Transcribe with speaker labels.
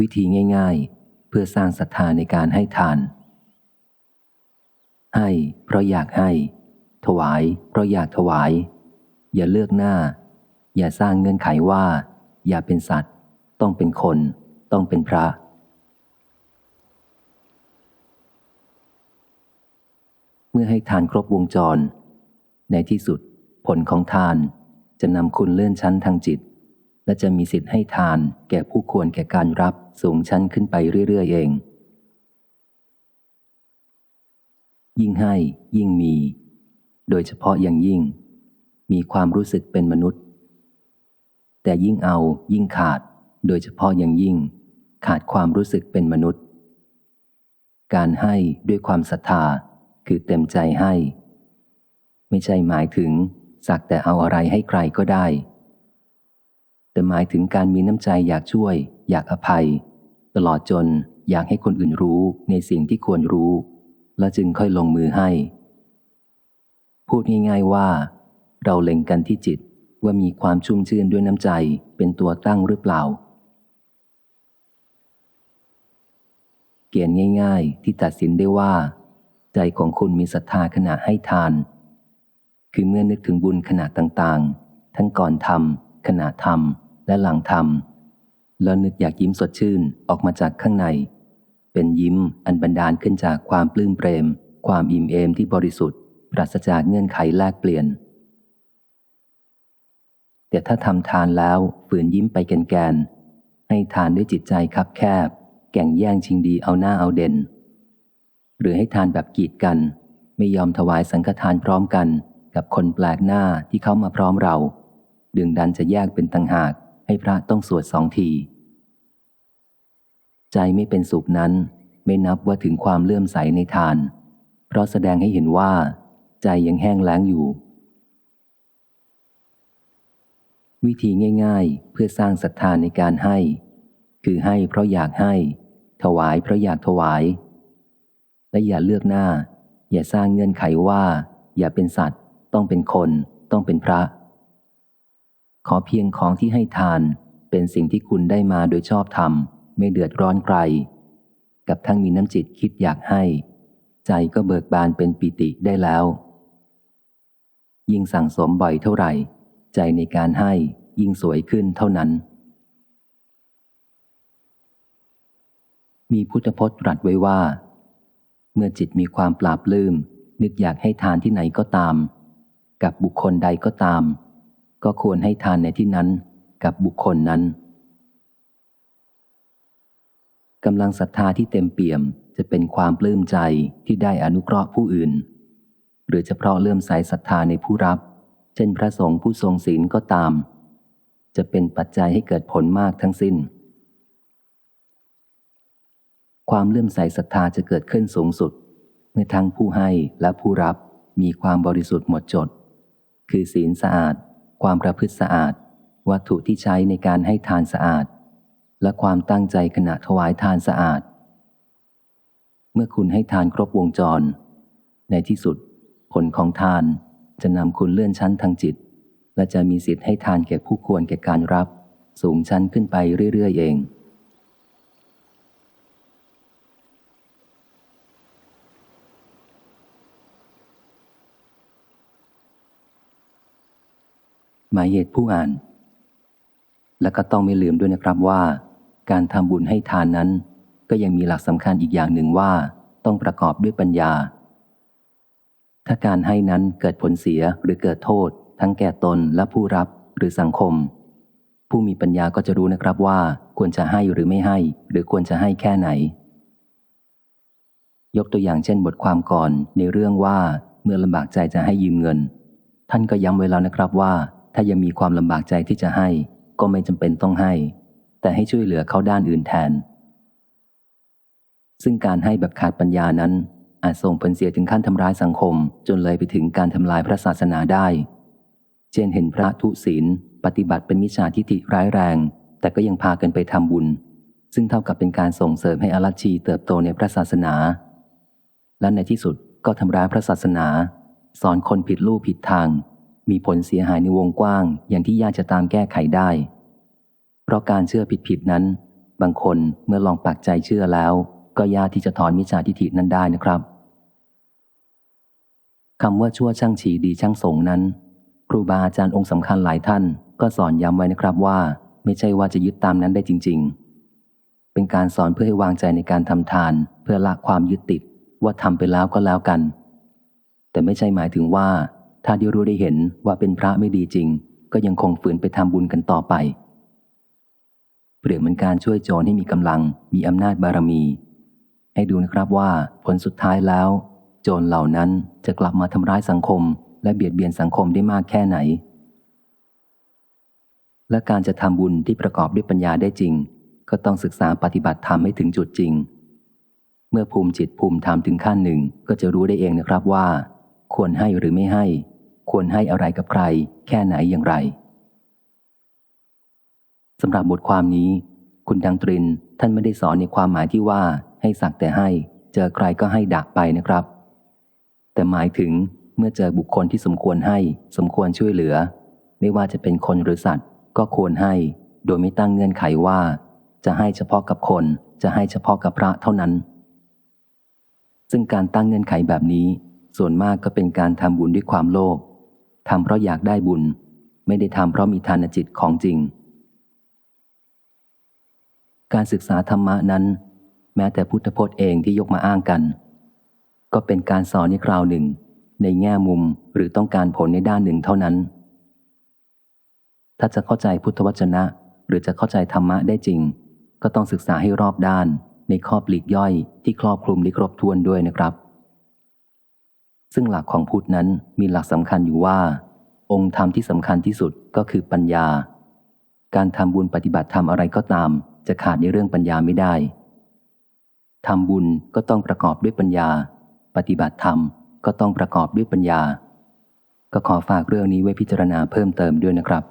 Speaker 1: วิธีง่าย ๆ เพื่อสร้างศรัทธาในการให้ทาน ให้ เพราะอยากให้ ถวาย เพราะอยากถวาย อย่าเลือกหน้า อย่าสร้างเงื่อนไขว่า อย่าเป็นสัตว์ ต้องเป็นคน ต้องเป็นพระ เมื่อให้ทานครบวงจร ในที่สุด ผลของทานจะนำคุณเลื่อนชั้นทางจิตและจะมีสิทธิ์ให้ทานแก่ผู้ควรแก่การรับ สูงชั้นขึ้นไปเรื่อย ๆ เอง ยิ่งให้ยิ่งมี โดยเฉพาะอย่างยิ่ง มีความรู้สึกเป็นมนุษย์ แต่ยิ่งเอายิ่งขาด โดยเฉพาะอย่างยิ่ง ขาดความรู้สึกเป็นมนุษย์ การให้ด้วยความศรัทธาคือเต็มใจให้ ไม่ใช่หมายถึงสักแต่เอาอะไรให้ใครก็ได้ แต่หมายถึงการมีน้ำใจอยากช่วย อยากอภัย ตลอดจนอยากให้คนอื่นรู้ในสิ่งที่ควรรู้ แล้วจึงค่อยลงมือให้ พูดง่ายๆว่า เราเล็งกันที่จิตว่ามีความชุ่มชื่นด้วยน้ำใจเป็นตัวตั้งหรือเปล่า เกณฑ์ง่าย ๆ ที่ตัดสินได้ว่า ใจของคุณมีศรัทธาขณะให้ทาน คือเมื่อนึกถึงบุญขณะต่างๆ ทั้งก่อนทำขณะทำ และหลังทำแล้วนึกอยากยิ้มสดชื่นออกมาจากข้างใน เป็นยิ้มอันบันดาลขึ้นจากความปลื้มเปรม ความอิ่มเอมที่บริสุทธิ์ ปราศจากเงื่อนไขแลกเปลี่ยน แต่ถ้าทำทานแล้วฝืนยิ้มไปแกนแกนให้ทานด้วยจิตใจคับแคบ แก่งแย่งชิงดีเอาหน้าเอาเด่น หรือให้ทานแบบกีดกัน ไม่ยอมถวายสังฆทานพร้อมกันกับคนแปลกหน้าที่เขามาพร้อมเรา ดึงดันจะแยกเป็นต่างหาก ให้พระต้องสวดสองที ใจไม่เป็นสุขนั้นไม่นับว่าถึงความเลื่อมใสในทาน เพราะแสดงให้เห็นว่า ใจยังแห้งแล้งอยู่ วิธีง่าย ๆ เพื่อสร้างศรัทธาในการให้ คือให้เพราะอยากให้ ถวายเพราะอยากถวาย และอย่าเลือกหน้า อย่าสร้างเงื่อนไขว่า อย่าเป็นสัตว์ ต้องเป็นคน ต้องเป็นพระ ขอเพียงของที่ให้ทาน เป็นสิ่งที่คุณได้มาโดยชอบธรรม ไม่เดือดร้อนใคร กับทั้งมีน้ำจิตคิดอยากให้ ใจก็เบิกบานเป็นปิติได้แล้ว ยิ่งสั่งสมบ่อยเท่าไหร่ ใจในการให้ยิ่งสวยขึ้นเท่านั้น มีพุทธพจน์ตรัสไว้ว่า เมื่อจิตมีความปราบลืม นึกอยากให้ทานที่ไหนก็ตาม กับบุคคลใดก็ตาม ก็ควรให้ทานในที่นั้นกับบุคคลนั้นกำลังศรัทธาที่เต็มเปี่ยมจะเป็นความปลื้มใจที่ได้อนุเคราะห์ผู้อื่น หรือจะเพราะเลื่อมใสศรัทธาในผู้รับ เช่นพระสงฆ์ผู้ทรงศีลก็ตาม จะเป็นปัจจัยให้เกิดผลมากทั้งสิ้น ความเลื่อมใสศรัทธาจะเกิดขึ้นสูงสุด เมื่อทั้งผู้ให้และผู้รับมีความบริสุทธิ์หมดจด คือศีลสะอาด ความประพฤติสะอาด วัตถุที่ใช้ในการให้ทานสะอาด และความตั้งใจขณะถวายทานสะอาด เมื่อคุณให้ทานครบวงจร ในที่สุด ผลของทานจะนำคุณเลื่อนชั้นทางจิต และจะมีสิทธิ์ให้ทานแก่ผู้ควรแก่การรับ สูงชั้นขึ้นไปเรื่อยๆเอง หมายเหตุผู้อ่าน และก็ต้องไม่ลืมด้วยนะครับว่า การทำบุญให้ทานนั้น ก็ยังมีหลักสำคัญอีกอย่างหนึ่งว่า ต้องประกอบด้วยปัญญา ถ้าการให้นั้นเกิดผลเสียหรือเกิดโทษ ทั้งแก่ตนและผู้รับหรือสังคม ผู้มีปัญญาก็จะรู้นะครับว่า ควรจะให้หรือไม่ให้ หรือควรจะให้แค่ไหน ยกตัวอย่างเช่นบทความก่อนในเรื่องว่าเมื่อลำบากใจจะให้ยืมเงิน ท่านก็ย้ำไว้แล้วนะครับว่า ถ้ายังมีความลำบากใจที่จะให้ ก็ไม่จำเป็นต้องให้ แต่ให้ช่วยเหลือเขาด้านอื่นแทน ซึ่งการให้แบบขาดปัญญานั้น อาจส่งผลเสียถึงขั้นทำร้ายสังคม จนเลยไปถึงการทำลายพระศาสนาได้ เช่นเห็นพระทุศีล ปฏิบัติเป็นมิจฉาทิฏฐิร้ายแรง แต่ก็ยังพากันไปทำบุญ ซึ่งเท่ากับเป็นการส่งเสริมให้อรัชชีเติบโตในพระศาสนา และในที่สุดก็ทำร้ายพระศาสนา สอนคนผิดลู่ผิดทาง มีผลเสียหายในวงกว้าง อย่างที่ยากจะตามแก้ไขได้ เพราะการเชื่อผิดๆนั้น บางคนเมื่อลองปักใจเชื่อแล้ว ก็ยากที่จะถอนมิจฉาทิฐินั้นได้นะครับคำว่าชั่วช่างฉีดีช่างสงนั้น ครูบาอาจารย์องค์สำคัญหลายท่าน ก็สอนย้ำไว้นะครับว่า ไม่ใช่ว่าจะยึดตามนั้นได้จริง ๆ เป็นการสอนเพื่อให้วางใจในการทำทาน เพื่อละความยึดติดว่าทำไปแล้วก็แล้วกัน แต่ไม่ใช่หมายถึงว่า ถ้าได้รู้ได้เห็นว่าเป็นพระไม่ดีจริง ก็ยังคงฝืนไปทำบุญกันต่อไป เปรียบเหมือนการช่วยโจรให้มีกำลัง มีอำนาจบารมี ให้ดูนะครับว่าผลสุดท้ายแล้ว โจรเหล่านั้นจะกลับมาทำร้ายสังคม และเบียดเบียนสังคมได้มากแค่ไหน และการจะทำบุญที่ประกอบด้วยปัญญาได้จริง ก็ต้องศึกษาปฏิบัติธรรมให้ถึงจุดจริง เมื่อภูมิจิตภูมิธรรมถึงขั้นหนึ่งก็จะรู้ได้เองนะครับว่า ควรให้หรือไม่ให้ ควรให้อะไรกับใคร แค่ไหนอย่างไรสำหรับบทความนี้ คุณดังตรินท่านไม่ได้สอนในความหมายที่ว่าให้สักแต่ให้ เจอใครก็ให้ดักไปนะครับ แต่หมายถึงเมื่อเจอบุคคลที่สมควรให้ สมควรช่วยเหลือ ไม่ว่าจะเป็นคนหรือสัตว์ ก็ควรให้ โดยไม่ตั้งเงื่อนไขว่า จะให้เฉพาะกับคน จะให้เฉพาะกับพระเท่านั้น ซึ่งการตั้งเงื่อนไขแบบนี้ ส่วนมากก็เป็นการทำบุญด้วยความโลภ ทำเพราะอยากได้บุญ ไม่ได้ทำเพราะมีทานจิตของจริง การศึกษาธรรมะนั้น แม้แต่พุทธพจน์เองที่ยกมาอ้างกัน ก็เป็นการสอนในคราวหนึ่ง ในแง่มุมหรือต้องการผลในด้านหนึ่งเท่านั้น ถ้าจะเข้าใจพุทธวจนะ หรือจะเข้าใจธรรมะได้จริง ก็ต้องศึกษาให้รอบด้านในข้อปลีกย่อยที่ครอบคลุมได้ครบถ้วนด้วยนะครับ ซึ่งหลักของพุทธนั้นมีหลักสำคัญอยู่ว่า องค์ธรรมที่สำคัญที่สุดก็คือปัญญา การทำบุญปฏิบัติธรรมอะไรก็ตาม จะขาดในเรื่องปัญญาไม่ได้ทำบุญก็ต้องประกอบด้วยปัญญา ปฏิบัติธรรมก็ต้องประกอบด้วยปัญญา ก็ขอฝากเรื่องนี้ไว้พิจารณาเพิ่มเติมด้วยนะครับ